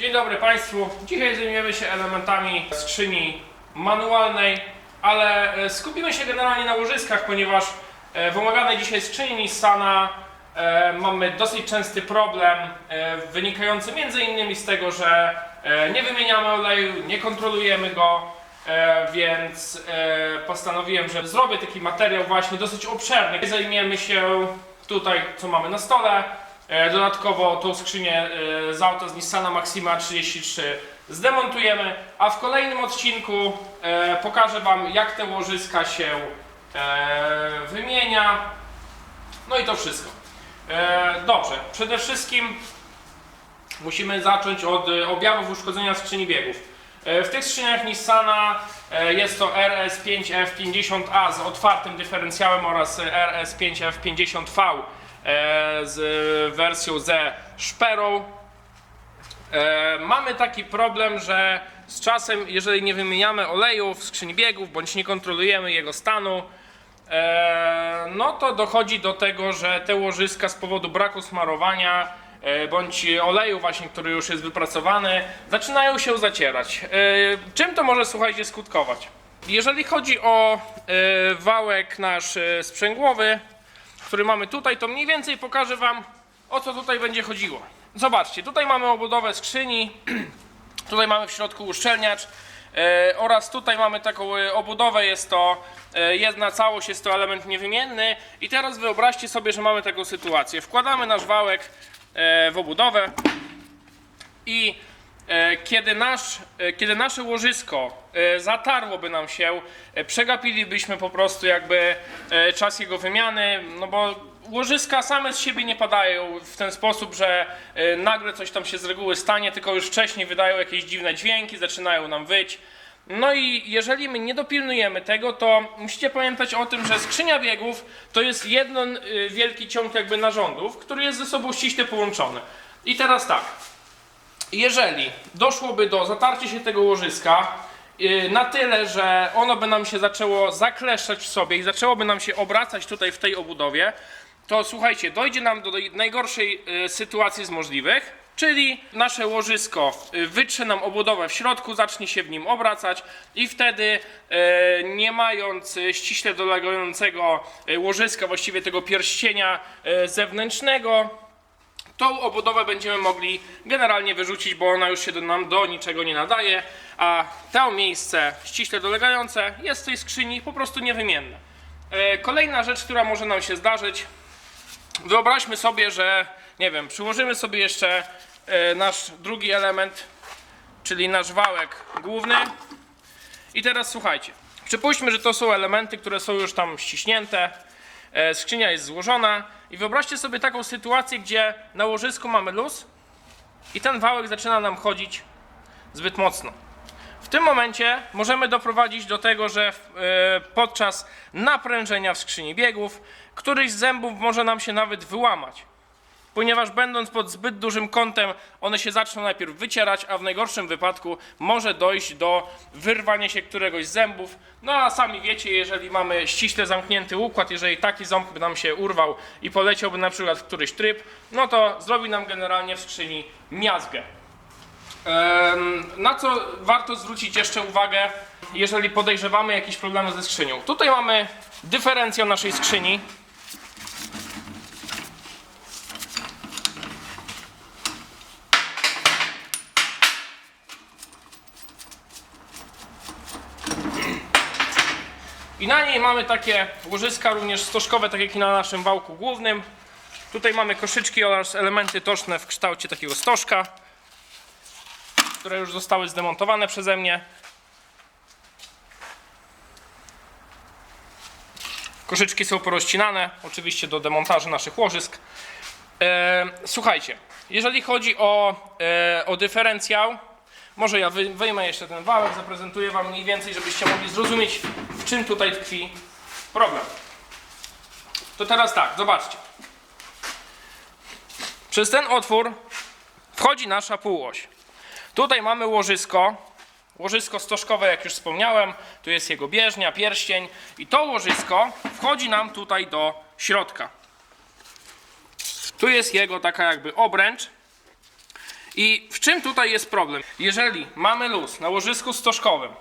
Dzień dobry Państwu. Dzisiaj zajmiemy się elementami skrzyni manualnej, ale e, skupimy się generalnie na łożyskach, ponieważ e, w omawianej dzisiaj skrzyni Nissana e, mamy dosyć częsty problem wynikający innymi z tego, że nie wymieniamy oleju, nie kontrolujemy go, więc postanowiłem, że zrobię taki materiał właśnie dosyć obszerny. Zajmiemy się tutaj, co mamy na stole, Dodatkowo tą skrzynię e, z auta z Nissana Maxima 33 zdemontujemy, a w kolejnym odcinku e, pokażę Wam jak te łożyska się e, wymienia. No i to wszystko. E, Dobrze, przede wszystkim musimy zacząć od e, objawów uszkodzenia skrzyni biegów. E, W tych skrzyniach Nissana e, jest to RS5F50A z otwartym dyferencjałem oraz RS5F50V e, z wersją ze szperą. E, Mamy taki problem, że z czasem, jeżeli nie wymieniamy oleju w skrzyni biegów bądź nie kontrolujemy jego stanu, e, no to dochodzi do tego, że te łożyska z powodu braku smarowania e, bądź oleju właśnie, który już jest wypracowany, zaczynają się zacierać. E, Czym to może, słuchajcie, skutkować? Jeżeli chodzi o e, wałek nasz e, sprzęgłowy, który mamy tutaj, to mniej więcej pokażę Wam, o co tutaj będzie chodziło. Zobaczcie, tutaj mamy obudowę skrzyni, tutaj mamy w środku uszczelniacz e, oraz tutaj mamy taką e, obudowę, jest to e, jedna całość, jest to element niewymienny i teraz wyobraźcie sobie, że mamy taką sytuację. Wkładamy nasz wałek w obudowę i kiedy, nasz, e, kiedy nasze łożysko e, zatarłoby nam się, e, przegapilibyśmy po prostu jakby e, czas jego wymiany, no bo łożyska same z siebie nie padają w ten sposób, że e, nagle coś tam się z reguły stanie, tylko już wcześniej wydają jakieś dziwne dźwięki, zaczynają nam wyć. No i jeżeli my nie dopilnujemy tego, to musicie pamiętać o tym, że skrzynia biegów to jest jeden y, wielki ciąg jakby narządów, który jest ze sobą ściśle połączony. I teraz tak, jeżeli doszłoby do zatarcia się tego łożyska yy, na tyle, że ono by nam się zaczęło zakleszczać w sobie i zaczęłoby nam się obracać tutaj w tej obudowie, to słuchajcie, dojdzie nam do najgorszej yy, sytuacji z możliwych, czyli nasze łożysko yy, wytrze nam obudowę w środku, zacznie się w nim obracać i wtedy nie mając ściśle dolegającego łożyska, właściwie tego pierścienia zewnętrznego, tą obudowę będziemy mogli generalnie wyrzucić, bo ona już się do, nam do niczego nie nadaje, a to miejsce ściśle dolegające jest w tej skrzyni po prostu niewymienne. E, Kolejna rzecz, która może nam się zdarzyć, wyobraźmy sobie, że nie wiem, przyłożymy sobie jeszcze e, nasz drugi element, czyli nasz wałek główny. I teraz słuchajcie, przypuśćmy, że to są elementy, które są już tam ściśnięte, skrzynia jest złożona i wyobraźcie sobie taką sytuację, gdzie na łożysku mamy luz i ten wałek zaczyna nam chodzić zbyt mocno. W tym momencie możemy doprowadzić do tego, że e, podczas naprężenia w skrzyni biegów któryś z zębów może nam się nawet wyłamać ponieważ będąc pod zbyt dużym kątem, one się zaczną najpierw wycierać, a w najgorszym wypadku może dojść do wyrwania się któregoś z zębów. No a sami wiecie, jeżeli mamy ściśle zamknięty układ, jeżeli taki ząb by nam się urwał i poleciałby na przykład w któryś tryb, no to zrobi nam generalnie w skrzyni miazgę. Na co warto zwrócić jeszcze uwagę, jeżeli podejrzewamy jakieś problemy ze skrzynią? Tutaj mamy dyferencjał naszej skrzyni. I na niej mamy takie łożyska również stożkowe, tak jak i na naszym wałku głównym. Tutaj mamy koszyczki oraz elementy toczne w kształcie takiego stożka, które już zostały zdemontowane przeze mnie. Koszyczki są porozcinane, oczywiście do demontażu naszych łożysk. E, słuchajcie, jeżeli chodzi o, e, o dyferencjał, może ja wy, wyjmę jeszcze ten wałek, zaprezentuję Wam mniej więcej, żebyście mogli zrozumieć, w czym tutaj tkwi problem. To teraz tak, zobaczcie. Przez ten otwór wchodzi nasza półoś. Tutaj mamy łożysko, łożysko stożkowe, jak już wspomniałem, tu jest jego bieżnia, pierścień i to łożysko wchodzi nam tutaj do środka. Tu jest jego taka jakby obręcz I w czym tutaj jest problem? Jeżeli mamy luz na łożysku stożkowym,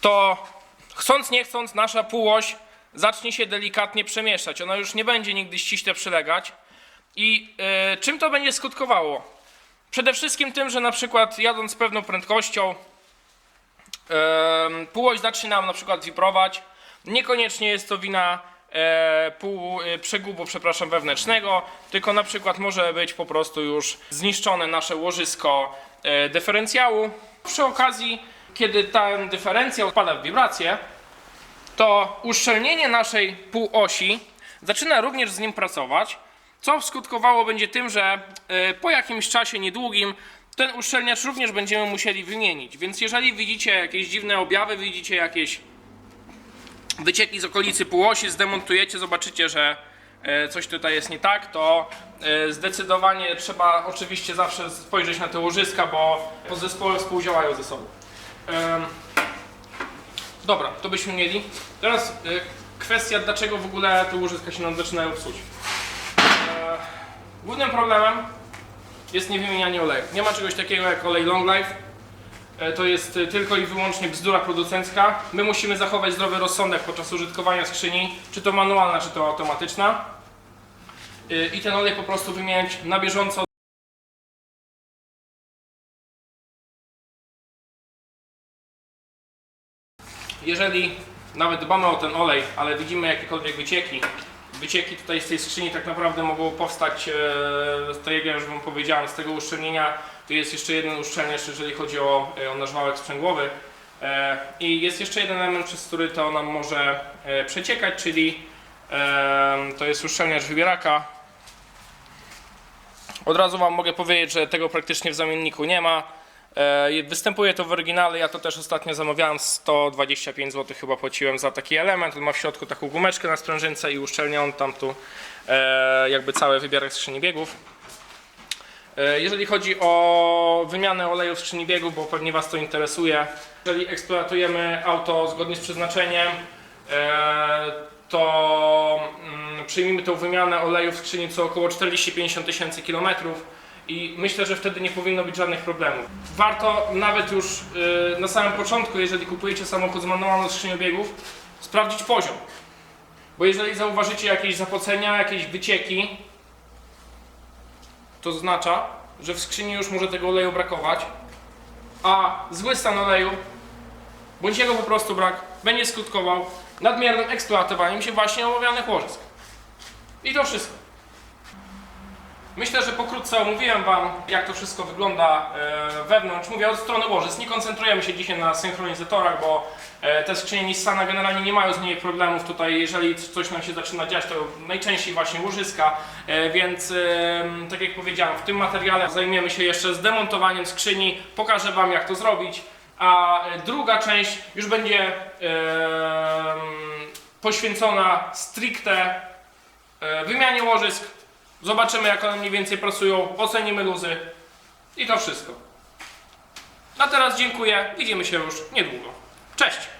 to chcąc nie chcąc nasza półoś zacznie się delikatnie przemieszczać. Ona już nie będzie nigdy ściśle przylegać. I e, czym to będzie skutkowało? Przede wszystkim tym, że na przykład jadąc z pewną prędkością em, półoś zacznie nam na przykład wibrować. Niekoniecznie jest to wina e, pół, e, przegubu, przepraszam, wewnętrznego, tylko na przykład może być po prostu już zniszczone nasze łożysko e, dyferencjału. Przy okazji, kiedy ten dyferencjał wpada w wibrację, to uszczelnienie naszej półosi zaczyna również z nim pracować, co skutkowało będzie tym, że e, po jakimś czasie niedługim ten uszczelniacz również będziemy musieli wymienić. Więc jeżeli widzicie jakieś dziwne objawy, widzicie jakieś wycieki z okolicy półosi, zdemontujecie, zobaczycie, że e, coś tutaj jest nie tak, to e, zdecydowanie trzeba oczywiście zawsze spojrzeć na te łożyska, bo podzespoły współdziałają ze sobą. Dobra, to byśmy mieli. Teraz y, kwestia, dlaczego w ogóle te łożyska się nam zaczynają psuć. E, głównym problemem jest niewymienianie oleju. Nie ma czegoś takiego jak olej long life. E, to jest y, tylko i wyłącznie bzdura producencka. My musimy zachować zdrowy rozsądek podczas użytkowania skrzyni, czy to manualna, czy to automatyczna. Y, I ten olej po prostu wymieniać na bieżąco. jeżeli nawet dbamy o ten olej, ale widzimy jakiekolwiek wycieki, wycieki tutaj z tej skrzyni tak naprawdę mogą powstać e, tego, jak już Wam powiedziałem, z tego uszczelnienia. Tu jest jeszcze jeden uszczelniacz, jeżeli chodzi o, e, o nasz wałek sprzęgłowy. E, I jest jeszcze jeden element, przez który to nam może e, przeciekać, czyli to jest uszczelniacz wybieraka. Od razu Wam mogę powiedzieć, że tego praktycznie w zamienniku nie ma. E, Występuje to w oryginale, ja to też ostatnio zamawiałem, 125 zł chyba płaciłem za taki element. On ma w środku taką gumeczkę na sprężynce i uszczelnia on tam tu e, jakby cały wybierek skrzyni biegów. E, Jeżeli chodzi o wymianę oleju w skrzyni biegów, bo pewnie Was to interesuje, jeżeli eksploatujemy auto zgodnie z przeznaczeniem, to mm, przyjmijmy tą wymianę oleju w skrzyni co około 40-50 tysięcy kilometrów i myślę, że wtedy nie powinno być żadnych problemów. Warto nawet już y, na samym początku, jeżeli kupujecie samochód z manualną skrzynią biegów, sprawdzić poziom. Bo jeżeli zauważycie jakieś zapocenia, jakieś wycieki, to oznacza, że w skrzyni już może tego oleju brakować, a zły stan oleju, bądź jego po prostu brak, będzie skutkował nadmiernym eksploatowaniem się właśnie omawianych łożysk. I to wszystko. Myślę, że pokrótce omówiłem Wam, jak to wszystko wygląda e, wewnątrz. Mówię od strony łożysk. Nie koncentrujemy się dzisiaj na synchronizatorach, bo e, te skrzynie Nissana generalnie nie mają z nimi problemów. Tutaj, jeżeli coś nam się zaczyna dziać, to najczęściej właśnie łożyska. E, Więc, tak jak powiedziałem, w tym materiale zajmiemy się jeszcze zdemontowaniem skrzyni. Pokażę Wam, jak to zrobić. A druga część już będzie poświęcona stricte wymianie łożysk. Zobaczymy, jak one mniej więcej pracują, ocenimy luzy i to wszystko. A teraz dziękuję, widzimy się już niedługo. Cześć!